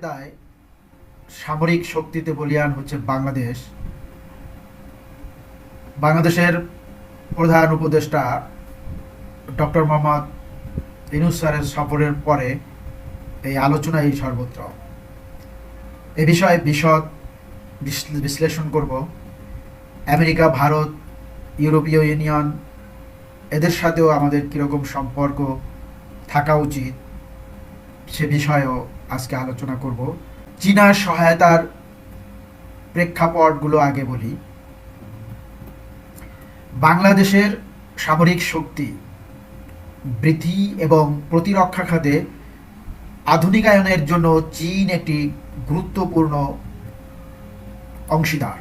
সহায়তায় সামরিক শক্তিতে বলিয়ান হচ্ছে বাংলাদেশ। বাংলাদেশের প্রধান উপদেষ্টা ডক্টর মোহাম্মদ ইনুস স্যারের সফরের পরে এই আলোচনাই সর্বত্র। এ বিষয়ে বিশদ বিশ্লে- বিশ্লেষণ করব। আমেরিকা, ভারত, ইউরোপীয় ইউনিয়ন, এদের সাথেও আমাদের কীরকম সম্পর্ক থাকা উচিত সে বিষয়েও আজকে আলোচনা করব। চীনার সহায়তার প্রেক্ষাপটগুলো আগে বলি। বাংলাদেশের সামরিক শক্তি বৃদ্ধি এবং প্রতিরক্ষা খাতে আধুনিকায়নের জন্য চীন একটি গুরুত্বপূর্ণ অংশীদার।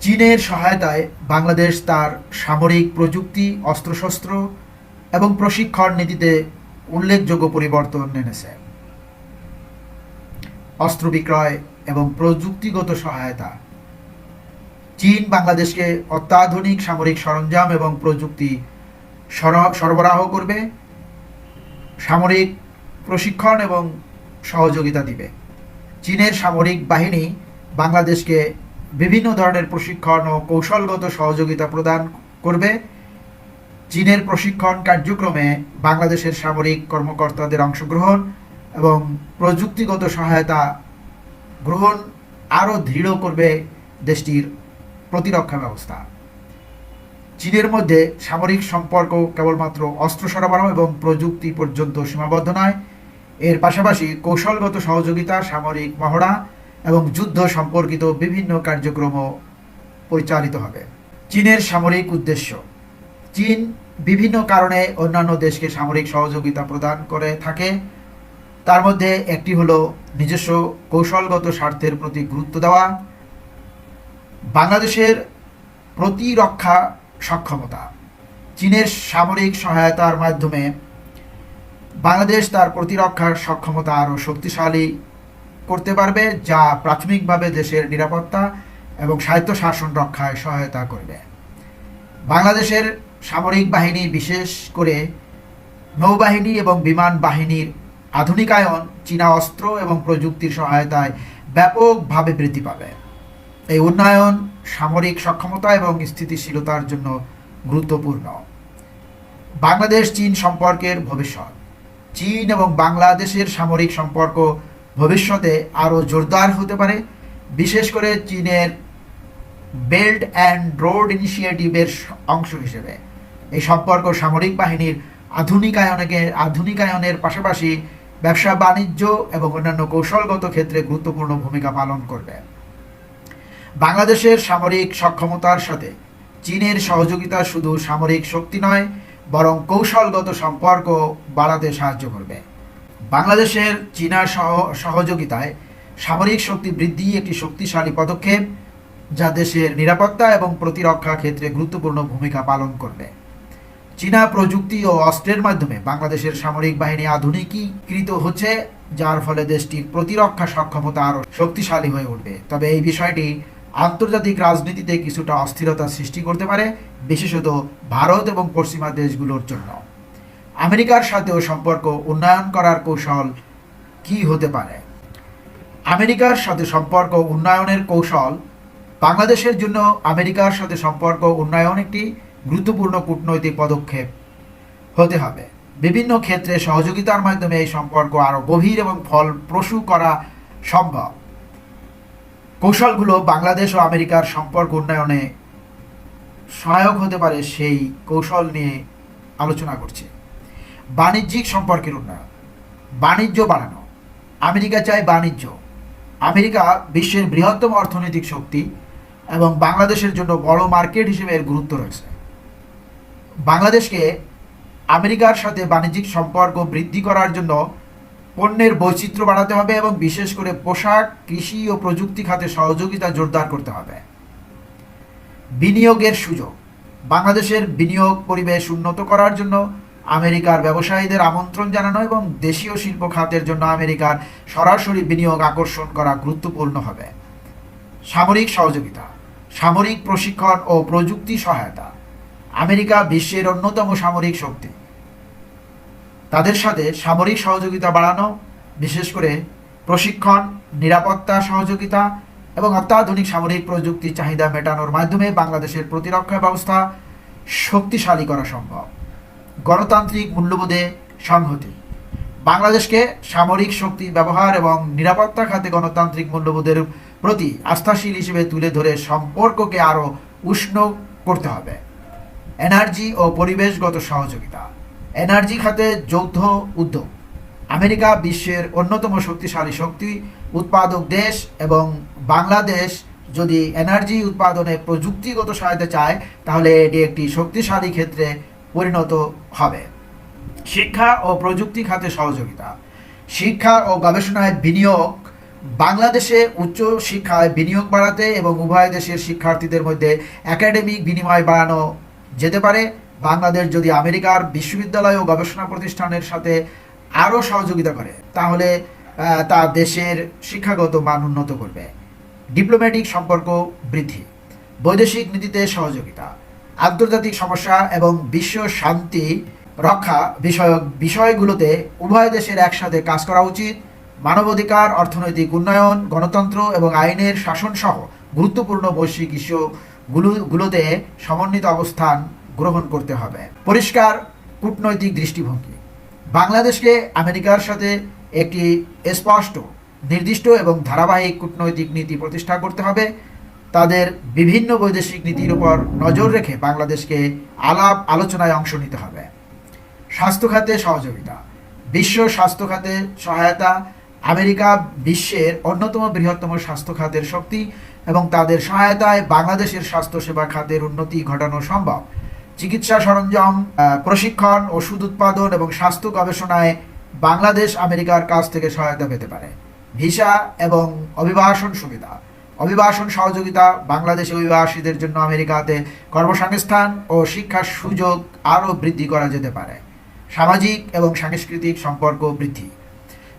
চীনের সহায়তায় বাংলাদেশ তার সামরিক প্রযুক্তি, অস্ত্রশস্ত্র এবং প্রশিক্ষণ নীতিতে উল্লেখযোগ্য পরিবর্তন এনেছে। অস্ত্র বিক্রয় এবং প্রযুক্তিগত সহায়তা। চীন বাংলাদেশকে অত্যাধুনিক সামরিক সরঞ্জাম এবং প্রযুক্তি সর- সরবরাহ করবে, সামরিক প্রশিক্ষণ এবং সহযোগিতা দিবে। চীনের সামরিক বাহিনী বাংলাদেশকে বিভিন্ন ধরনের প্রশিক্ষণ ও কৌশলগত সহযোগিতা প্রদান করবে। চীনের প্রশিক্ষণ কার্যক্রমে বাংলাদেশের সামরিক কর্মকর্তাদের অংশগ্রহণ এবং প্রযুক্তিগত সহায়তা গ্রহণ আরও দৃঢ় করবে দেশটির প্রতিরক্ষা ব্যবস্থা। চীনের মধ্যে সামরিক সম্পর্ক কেবলমাত্র অস্ত্র সরবরাহ এবং প্রযুক্তি পর্যন্ত সীমাবদ্ধ নয়, এর পাশাপাশি কৌশলগত সহযোগিতা, সামরিক মহড়া এবং যুদ্ধ সম্পর্কিত বিভিন্ন কার্যক্রমও পরিচালিত হবে। চীনের সামরিক উদ্দেশ্য। চীন বিভিন্ন কারণে অন্যান্য দেশকে সামরিক সহযোগিতা প্রদান করে থাকে। তার মধ্যে একটি হলো নিজস্ব কৌশলগত স্বার্থের প্রতি গুরুত্ব দেওয়া, বাংলাদেশের প্রতিরক্ষা সক্ষমতা, চীনের সামরিক সহায়তার মাধ্যমে বাংলাদেশ তার প্রতিরক্ষার সক্ষমতা আরও শক্তিশালী করতে পারবে, যা প্রাথমিকভাবে দেশের নিরাপত্তা এবং স্বায়ত্ত শাসন রক্ষায় সহায়তা করবে। বাংলাদেশের সামরিক বাহিনী বিশেষ করে নৌবাহিনী এবং বিমান বাহিনীর আধুনিকায়ন, চীনা অস্ত্র এবং প্রযুক্তির সহায়তায় ব্যাপকভাবে বৃদ্ধি পাবে। এই উন্নয়ন সামরিক সক্ষমতা এবং স্থিতিশীলতার জন্য গুরুত্বপূর্ণ। বাংলাদেশ, চীন সম্পর্কের ভবিষ্যৎ। চীন এবং বাংলাদেশের সামরিক সম্পর্ক ভবিষ্যতে আরও জোরদার হতে পারে। বিশেষ করে চীনের বেল্ট অ্যান্ড রোড ইনিশিয়েটিভের অংশ হিসেবে। এই সম্পর্ক সামরিক বাহিনীর আধুনিকায়নকে, আধুনিকায়নের পাশাপাশি ব্যবসা, বাণিজ্য এবং অন্যান্য কৌশলগত ক্ষেত্রে গুরুত্বপূর্ণ ভূমিকা পালন করবে। বাংলাদেশের সামরিক সক্ষমতার সাথে চীনের সহযোগিতা শুধু সামরিক শক্তি নয়, বরং কৌশলগত সম্পর্ক বাড়াতে সাহায্য করবে। বাংলাদেশের চীনা সহ, সহযোগিতায় সামরিক শক্তি বৃদ্ধি একটি শক্তিশালী পদক্ষেপ, যা দেশের নিরাপত্তা এবং প্রতিরক্ষা ক্ষেত্রে গুরুত্বপূর্ণ ভূমিকা পালন করবে। চীনা প্রযুক্তি ও অস্ত্রের মাধ্যমে বাংলাদেশের সামরিক বাহিনী আধুনিকীকৃত হচ্ছে, যার ফলে দেশটির প্রতিরক্ষা সক্ষমতা আরও শক্তিশালী হয়ে উঠবে। তবে এই বিষয়টি আন্তর্জাতিক রাজনীতিতে কিছুটা অস্থিরতা সৃষ্টি করতে পারে, বিশেষত ভারত এবং পশ্চিমা দেশগুলোর জন্য। আমেরিকার সাথেও সম্পর্ক উন্নয়ন করার কৌশল কি হতে পারে? আমেরিকার সাথে সম্পর্ক উন্নয়নের কৌশল, বাংলাদেশের জন্য আমেরিকার সাথে সম্পর্ক উন্নয়ন একটি গুরুত্বপূর্ণ কূটনৈতিক পদক্ষেপ হতে হবে। বিভিন্ন ক্ষেত্রে সহযোগিতার মাধ্যমে এই সম্পর্ক আরও গভীর এবং ফলপ্রসূ করা সম্ভব। কৌশলগুলো বাংলাদেশ ও আমেরিকার সম্পর্ক উন্নয়নে সহায়ক হতে পারে সেই কৌশল নিয়ে আলোচনা করছে। বাণিজ্যিক সম্পর্কের উন্নয়ন, বাণিজ্য বাড়ানো। আমেরিকা চায় বাণিজ্য। আমেরিকা বিশ্বের বৃহত্তম অর্থনৈতিক শক্তি এবং বাংলাদেশের জন্য বড় মার্কেট হিসেবে এর গুরুত্ব রয়েছে। বাংলাদেশকে আমেরিকার সাথে বাণিজ্যিক সম্পর্ক বৃদ্ধি করার জন্য পণ্যের বৈচিত্র্য বাড়াতে হবে এবং বিশেষ করে পোশাক, কৃষি ও প্রযুক্তি খাতে সহযোগিতা জোরদার করতে হবে। বিনিয়োগের সুযোগ। বাংলাদেশের বিনিয়োগ পরিবেশ উন্নত করার জন্য আমেরিকার ব্যবসায়ীদের আমন্ত্রণ জানানো এবং দেশীয় শিল্প খাতের জন্য আমেরিকার সরাসরি বিনিয়োগ আকর্ষণ করা গুরুত্বপূর্ণ হবে। সামরিক সহযোগিতা। সামরিক প্রশিক্ষণ ও প্রযুক্তি সহায়তা। আমেরিকা বিশ্বের অন্যতম সামরিক শক্তি। তাদের সাথে সামরিক সহযোগিতা বাড়ানো, বিশেষ করে প্রশিক্ষণ, নিরাপত্তা সহযোগিতা এবং অত্যাধুনিক সামরিক প্রযুক্তির চাহিদা মেটানোর মাধ্যমে বাংলাদেশের প্রতিরক্ষা ব্যবস্থা শক্তিশালী করা সম্ভব। গণতান্ত্রিক মূল্যবোধে সংহতি। বাংলাদেশকে সামরিক শক্তি ব্যবহার এবং নিরাপত্তা খাতে গণতান্ত্রিক মূল্যবোধের প্রতি আস্থাশীল হিসেবে তুলে ধরে সম্পর্ককে আরও উষ্ণ করতে হবে। এনার্জি ও পরিবেশগত সহযোগিতা। এনার্জি খাতে যৌথ উদ্যোগ। আমেরিকা বিশ্বের অন্যতম শক্তিশালী শক্তি, উৎপাদক দেশ এবং বাংলাদেশ যদি এনার্জি উৎপাদনে প্রযুক্তিগত সহায়তা চায়, তাহলে এটি একটি শক্তিশালী ক্ষেত্রে পরিণত হবে। শিক্ষা ও প্রযুক্তি খাতে সহযোগিতা। শিক্ষা ও গবেষণায় বিনিয়োগ। বাংলাদেশে উচ্চ শিক্ষায় বিনিয়োগ বাড়াতে এবং উভয় দেশের শিক্ষার্থীদের মধ্যে একাডেমিক বিনিময় বাড়ানো যেতে পারে। বাংলাদেশ যদি আমেরিকার বিশ্ববিদ্যালয় ও গবেষণা প্রতিষ্ঠানের সাথে আরও সহযোগিতা করে, তাহলে তা দেশের শিক্ষাগত মান উন্নত করবে। ডিপ্লোম্যাটিক সম্পর্ক বৃদ্ধি, বৈদেশিক নীতিতে সহযোগিতা, আন্তর্জাতিক সমস্যা এবং বিশ্ব শান্তি রক্ষা বিষয়ক বিষয়গুলোতে উভয় দেশের একসাথে কাজ করা উচিত। মানবাধিকার, অর্থনৈতিক উন্নয়ন, গণতন্ত্র এবং আইনের শাসন সহ গুরুত্বপূর্ণ বৈশ্বিক ইস্যুগুলো গুলোতে সমন্বিত অবস্থান গ্রহণ করতে হবে। পরিষ্কার কূটনৈতিক দৃষ্টিভঙ্গি। বাংলাদেশকে আমেরিকার সাথে একটি স্পষ্ট, নির্দিষ্ট এবং ধারাবাহিক কূটনৈতিক নীতি প্রতিষ্ঠা করতে হবে। তাদের বিভিন্ন বৈদেশিক নীতির উপর নজর রেখে বাংলাদেশকে আলাপ আলোচনায় অংশ নিতে হবে। স্বাস্থ্য খাতে সহযোগিতা। বিশ্ব স্বাস্থ্য খাতে সহায়তা। আমেরিকা বিশ্বের অন্যতম বৃহত্তম স্বাস্থ্য খাতের শক্তি এবং তাদের সহায়তায় বাংলাদেশের স্বাস্থ্যসেবা খাতের উন্নতি ঘটানো সম্ভব। চিকিৎসা সরঞ্জাম প্রশিক্ষণ, ওষুধ উৎপাদন এবং স্বাস্থ্য গবেষণায় বাংলাদেশ আমেরিকার কাছ থেকে সহায়তা পেতে পারে। ভিসা এবং অভিবাসন সুবিধা। অভিবাসন সহযোগিতা, বাংলাদেশে অভিবাসীদের জন্য আমেরিকাতে কর্মসংস্থান ও শিক্ষার সুযোগ আরও বৃদ্ধি করা যেতে পারে। সামাজিক এবং সাংস্কৃতিক সম্পর্ক বৃদ্ধি।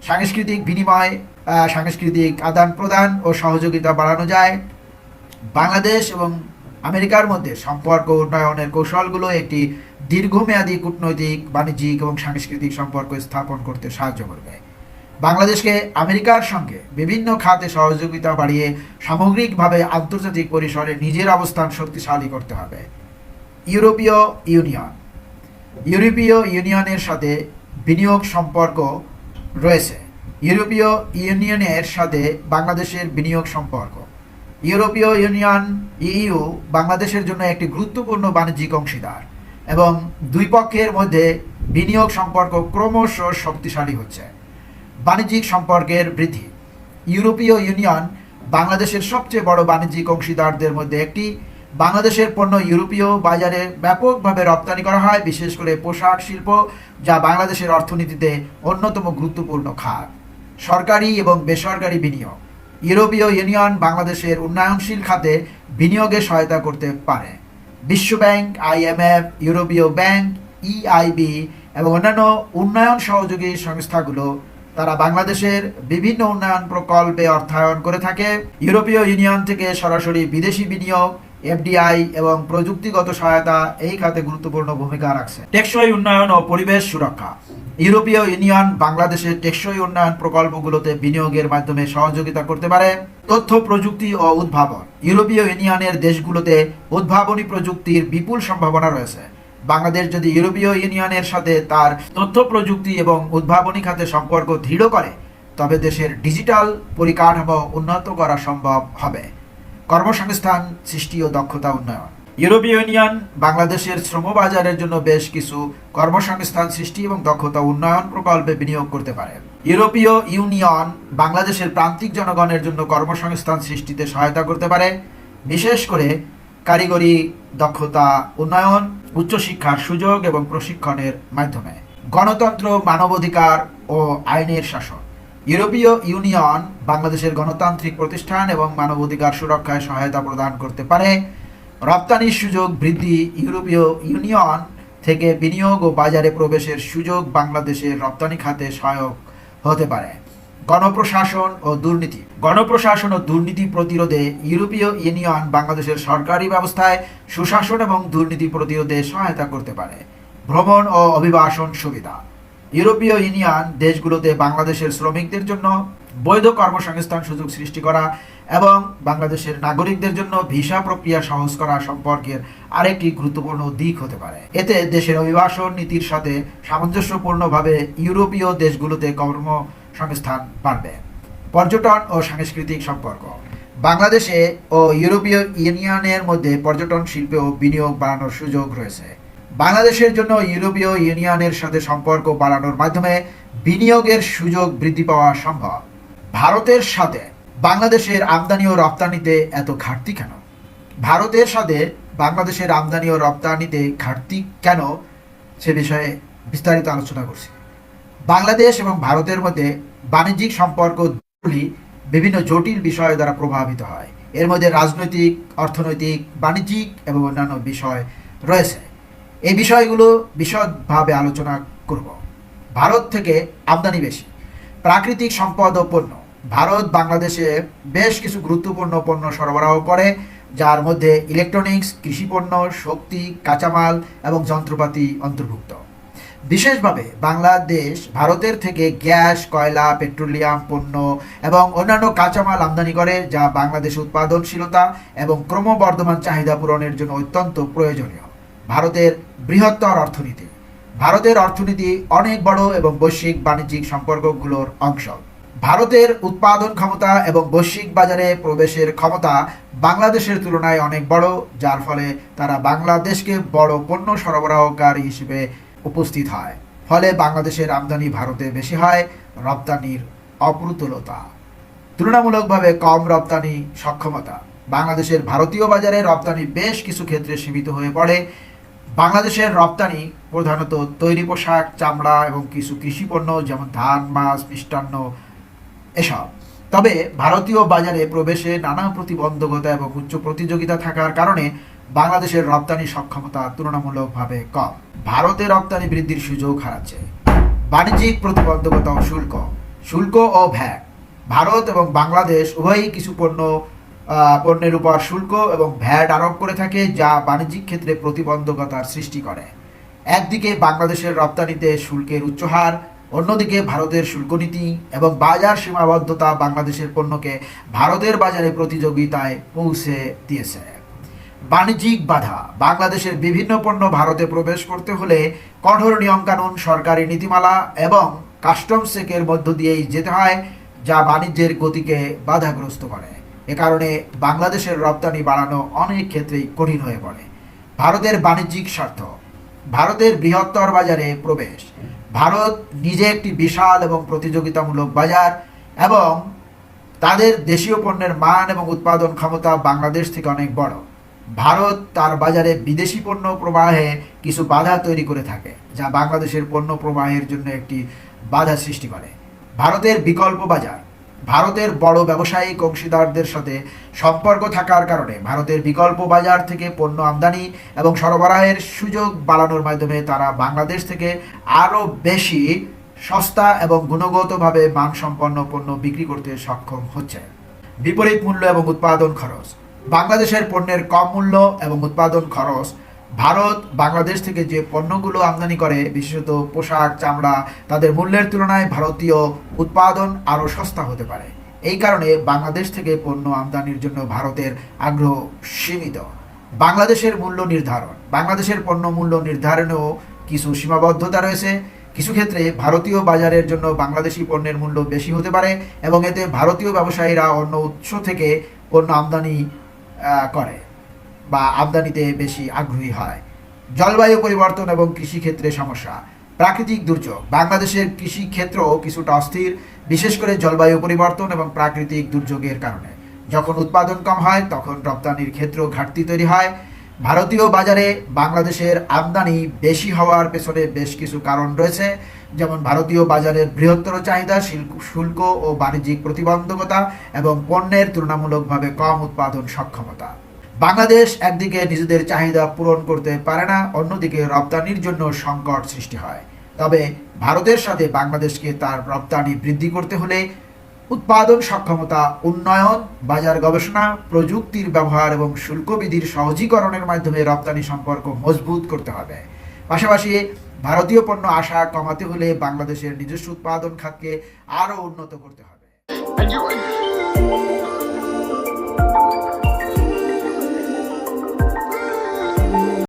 সাংস্কৃতিক বিনিময় সাংস্কৃতিক আদান প্রদান ও সহযোগিতা বাড়ানো যায়। বাংলাদেশ এবং আমেরিকার মধ্যে সম্পর্ক উন্নয়নের কৌশলগুলো একটি দীর্ঘমেয়াদী কূটনৈতিক, বাণিজ্যিক এবং সাংস্কৃতিক সম্পর্ক স্থাপন করতে সাহায্য করবে। বাংলাদেশকে আমেরিকার সঙ্গে বিভিন্ন খাতে সহযোগিতা বাড়িয়ে সামগ্রিকভাবে আন্তর্জাতিক পরিসরে নিজের অবস্থান শক্তিশালী করতে হবে। ইউরোপীয় ইউনিয়ন। ইউরোপীয় ইউনিয়নের সাথে বিনিয়োগ সম্পর্ক রয়েছে। ইউরোপীয় ইউনিয়নের সাথে বাংলাদেশের বিনিয়োগ সম্পর্ক। ইউরোপীয় ইউনিয়ন ইইউ বাংলাদেশের জন্য একটি গুরুত্বপূর্ণ বাণিজ্যিক অংশীদার এবং দুই পক্ষের মধ্যে বিনিয়োগ সম্পর্ক ক্রমশ শক্তিশালী হচ্ছে। বাণিজ্যিক সম্পর্কের বৃদ্ধি। ইউরোপীয় ইউনিয়ন বাংলাদেশের সবচেয়ে বড় বাণিজ্যিক অংশীদারদের মধ্যে একটি বাংলাদেশের পণ্য ইউরোপীয় বাজারে ব্যাপকভাবে রপ্তানি করা হয়, বিশেষ করে পোশাক শিল্প, যা বাংলাদেশের অর্থনীতিতে অন্যতম গুরুত্বপূর্ণ খাত। সরকারি এবং বেসরকারি বিনিয়োগ। ইউরোপীয় ইউনিয়ন বাংলাদেশের উন্নয়নশীল খাতে বিনিয়োগে সহায়তা করতে পারে। বিশ্বব্যাংক আইএমএফ ইউরোপীয় ব্যাংক ইআইবি এবং অন্যান্য উন্নয়ন সহযোগী সংস্থাগুলো তারা বাংলাদেশের বিভিন্ন উন্নয়ন প্রকল্পে অর্থায়ন করে থাকে। ইউরোপীয় ইউনিয়ন থেকে সরাসরি বিদেশি বিনিয়োগ এফডিআই এবং প্রযুক্তিগত সহায়তা এই খাতে গুরুত্বপূর্ণ ভূমিকা রাখছে। টেকসই উন্নয়ন ও পরিবেশ সুরক্ষা। ইউরোপীয় ইউনিয়ন বাংলাদেশের টেকসই উন্নয়ন প্রকল্পগুলোতে বিনিয়োগের মাধ্যমে সহযোগিতা করতে পারে। তথ্য, প্রযুক্তি ও উদ্ভাবন। ইউরোপীয় ইউনিয়নের দেশগুলোতে উদ্ভাবনী প্রযুক্তির বিপুল সম্ভাবনা রয়েছে। বাংলাদেশ যদি ইউরোপীয় ইউনিয়নের সাথে তার তথ্য, প্রযুক্তি এবং উদ্ভাবনী খাতে সম্পর্ক দৃঢ় করে, তবে দেশের ডিজিটাল পরিকাঠামো উন্নত করা সম্ভব হবে। কর্মসংস্থান, সৃষ্টি ও দক্ষতা উন্নয়ন। ইউরোপীয় ইউনিয়ন, বাংলাদেশের শ্রমবাজারের জন্য বেশ কিছু কর্মসংস্থান, সৃষ্টি এবং দক্ষতা উন্নয়ন প্রকল্পে বিনিয়োগ করতে পারে। ইউরোপীয় ইউনিয়ন, বাংলাদেশের প্রান্তিক জনগণের জন্য কর্মসংস্থান সৃষ্টিতে সহায়তা করতে পারে। বিশেষ করে কারিগরি দক্ষতা উন্নয়ন, উচ্চশিক্ষার সুযোগ এবং প্রশিক্ষণের মাধ্যমে। গণতন্ত্র, মানবাধিকার ও আইনের শাসন। ইউরোপীয় ইউনিয়ন বাংলাদেশের গণতান্ত্রিক প্রতিষ্ঠান এবং মানবাধিকার সুরক্ষায় সহায়তা প্রদান করতে পারে। রপ্তানির সুযোগ বৃদ্ধি ইউরোপীয় ইউনিয়ন থেকে বিনিয়োগ ও বাজারে প্রবেশের সুযোগ বাংলাদেশের রপ্তানি খাতে সহায়ক হতে পারে। গণপ্রশাসন ও দুর্নীতি। গণপ্রশাসন ও দুর্নীতি প্রতিরোধে ইউরোপীয় ইউনিয়ন বাংলাদেশের সরকারি ব্যবস্থায় সুশাসন এবং দুর্নীতি প্রতিরোধে সহায়তা করতে পারে। ভ্রমণ ও অভিবাসন সুবিধা। ইউরোপীয় ইউনিয়ন দেশগুলোতে বাংলাদেশের শ্রমিকদের জন্য বৈধ কর্মসংস্থান সুযোগ সৃষ্টি করা এবং বাংলাদেশের নাগরিকদের জন্য ভিসা প্রক্রিয়া সহজ করা সম্পর্কের আরেকটি গুরুত্বপূর্ণ দিক হতে পারে। এতে দেশের অভিবাসন নীতির সাথে সামঞ্জস্যপূর্ণভাবে ইউরোপীয় দেশগুলোতে কর্মসংস্থান বাড়বে। পর্যটন ও সাংস্কৃতিক সম্পর্ক। বাংলাদেশে ও ইউরোপীয় ইউনিয়নের মধ্যে পর্যটন শিল্পে ও বিনিয়োগ বাড়ানোর সুযোগ রয়েছে। বাংলাদেশের জন্য ইউরোপীয় ইউনিয়নের সাথে সম্পর্ক বাড়ানোর মাধ্যমে বিনিয়োগের সুযোগ বৃদ্ধি পাওয়া সম্ভব। ভারতের সাথে বাংলাদেশের আমদানি ও রপ্তানিতে এত ঘাটতি কেন? ভারতের সাথে বাংলাদেশের আমদানি ও রপ্তানিতে ঘাটতি কেন? সে বিষয়ে বিস্তারিত আলোচনা করছি। বাংলাদেশ এবং ভারতের মধ্যে বাণিজ্যিক সম্পর্কগুলি বিভিন্ন জটিল বিষয় দ্বারা প্রভাবিত হয়। এর মধ্যে রাজনৈতিক, অর্থনৈতিক, বাণিজ্যিক এবং অন্যান্য বিষয় রয়েছে। এই বিষয়গুলো বিশদভাবে আলোচনা করব। ভারত থেকে আমদানি বেশি, প্রাকৃতিক সম্পদ ও পণ্য। ভারত বাংলাদেশে বেশ কিছু গুরুত্বপূর্ণ পণ্য সরবরাহ করে, যার মধ্যে ইলেকট্রনিক্স কৃষিপণ্য শক্তি, কাঁচামাল এবং যন্ত্রপাতি অন্তর্ভুক্ত। বিশেষভাবে বাংলাদেশ ভারতের থেকে গ্যাস, কয়লা, পেট্রোলিয়াম পণ্য এবং অন্যান্য কাঁচামাল আমদানি করে, যা বাংলাদেশ উৎপাদনশীলতা এবং ক্রমবর্ধমান চাহিদা পূরণের জন্য অত্যন্ত প্রয়োজনীয়। ভারতের বৃহত্তর অর্থনীতি। ভারতের অর্থনীতি অনেক বড় এবং বৈশ্বিক বাণিজ্যিক সম্পর্কগুলোর অংশ। ভারতের উৎপাদন ক্ষমতা এবং বৈশ্বিক বাজারে প্রবেশের ক্ষমতা বাংলাদেশের তুলনায় অনেক বড়, যার ফলে তারা বাংলাদেশকে বড় পণ্য সরবরাহকারী হিসেবে উপস্থিত হয়। ফলে বাংলাদেশের আমদানি ভারতে বেশি হয়, রপ্তানির অপ্রতুলতা। তুলনামূলকভাবে কম রপ্তানি সক্ষমতা। বাংলাদেশের ভারতীয় বাজারে রপ্তানি বেশ কিছু ক্ষেত্রে সীমিত হয়ে পড়ে বাংলাদেশের রপ্তানি প্রধানত তৈরি পোশাক, চামড়া এবং কিছু কৃষিপণ্য যেমন ধান, মাছ, মিষ্টান্ন এসব। তবে ভারতীয় বাজারে প্রবেশে নানা প্রতিবন্ধকতা এবং উচ্চ প্রতিযোগিতা থাকার কারণে বাংলাদেশের রপ্তানি সক্ষমতা তুলনামূলকভাবে কম। ভারতে রপ্তানি বৃদ্ধির সুযোগ হারাচ্ছে। বাণিজ্যিক প্রতিবন্ধকতা ও শুল্ক শুল্ক ও ভ্যাট। ভারত এবং বাংলাদেশ উভয়ই কিছু পণ্য পণ্যের উপর শুল্ক এবং ভ্যাট আরোপ করে থাকে, যা বাণিজ্যিক ক্ষেত্রে প্রতিবন্ধকতার সৃষ্টি করে। একদিকে বাংলাদেশের রপ্তানিতে শুল্কের উচ্চ হার অন্যদিকে ভারতের শুল্ক নীতি এবং বাজার সীমাবদ্ধতা বাংলাদেশের পণ্যকে ভারতের বাজারে প্রতিযোগিতায় পৌঁছে দিয়েছে। বাণিজ্যিক বাধা, বাংলাদেশের বিভিন্ন পণ্য ভারতে প্রবেশ করতে হলে কঠোর নিয়মকানুন, সরকারি নীতিমালা এবং কাস্টমস চেকের মধ্য দিয়েই যেতে হয়, যা বাণিজ্যের গতিকে বাধাগ্রস্ত করে। কারণে বাংলাদেশের রপ্তানি বাড়ানো অনেক ক্ষেত্রেই কঠিন হয়ে পড়ে। ভারতের বাণিজ্যিক স্বার্থ, ভারতের বৃহত্তর বাজারে প্রবেশ, ভারত নিজে একটি বিশাল এবং প্রতিযোগিতামূলক বাজার এবং তাদের দেশীয় পণ্যের মান এবং উৎপাদন ক্ষমতা বাংলাদেশ থেকে অনেক বড়। ভারত তার বাজারে বিদেশি পণ্য প্রবাহে কিছু বাধা তৈরি করে থাকে, যা বাংলাদেশের পণ্য প্রবাহের জন্য একটি বাধা সৃষ্টি করে। ভারতের বিকল্প বাজার ভারতের বড় ব্যবসায়িক অংশীদারদের সাথে সম্পর্ক থাকার কারণে ভারতের বিকল্প বাজার থেকে পণ্য আমদানি এবং সরবরাহের সুযোগ বাড়ানোর মাধ্যমে তারা বাংলাদেশ থেকে আরও বেশি সস্তা এবং গুণগতভাবে মানসম্পন্ন পণ্য বিক্রি করতে সক্ষম হচ্ছে। বিপরীত মূল্য এবং উৎপাদন খরচ। বাংলাদেশের পণ্যের কম মূল্য এবং উৎপাদন খরচ ভারত, বাংলাদেশ থেকে যে পণ্যগুলো আমদানি করে, বিশেষত পোশাক, চামড়া, তাদের মূল্যের তুলনায় ভারতীয় উৎপাদন আরও সস্তা হতে পারে। এই কারণে বাংলাদেশ থেকে পণ্য আমদানির জন্য ভারতের আগ্রহ সীমিত। বাংলাদেশের মূল্য নির্ধারণ। বাংলাদেশের পণ্য মূল্য নির্ধারণেও কিছু সীমাবদ্ধতা রয়েছে। কিছু ক্ষেত্রে ভারতীয় বাজারের জন্য বাংলাদেশি পণ্যের মূল্য বেশি হতে পারে এবং এতে ভারতীয় ব্যবসায়ীরা অন্য উৎস থেকে পণ্য আমদানি করে। বা আমদানিতে বেশি আগ্রহী হয়। জলবায়ু পরিবর্তন এবং কৃষিক্ষেত্রে সমস্যা। প্রাকৃতিক দুর্যোগ। বাংলাদেশের কৃষি ক্ষেত্র কিছুটা অস্থির, বিশেষ করে জলবায়ু পরিবর্তন এবং প্রাকৃতিক দুর্যোগের কারণে। যখন উৎপাদন কম হয়, তখন রপ্তানির ক্ষেত্র ঘাটতি তৈরি হয়। ভারতীয় বাজারে বাংলাদেশের আমদানি বেশি হওয়ার পেছনে বেশ কিছু কারণ রয়েছে, যেমন ভারতীয় বাজারের বৃহত্তর চাহিদা শুল্ক ও বাণিজ্যিক প্রতিবন্ধকতা এবং পণ্যের তুলনামূলকভাবে কম উৎপাদন সক্ষমতা। বাংলাদেশ একদিকে নিজেদের চাহিদা পূরণ করতে পারে না, অন্যদিকে রপ্তানির জন্য সংকট সৃষ্টি হয়। তবে ভারতের সাথে বাংলাদেশকে তার রপ্তানি বৃদ্ধি করতে হলে উৎপাদন সক্ষমতা, উন্নয়ন, বাজার গবেষণা, প্রযুক্তির ব্যবহার এবং শুল্ক বিধির সহজীকরণের মাধ্যমে রপ্তানি সম্পর্ক মজবুত করতে হবে। পাশাপাশি ভারতীয় পণ্য আশা কমাতে হলে বাংলাদেশের নিজস্ব উৎপাদন খাতকে আরও উন্নত করতে হবে।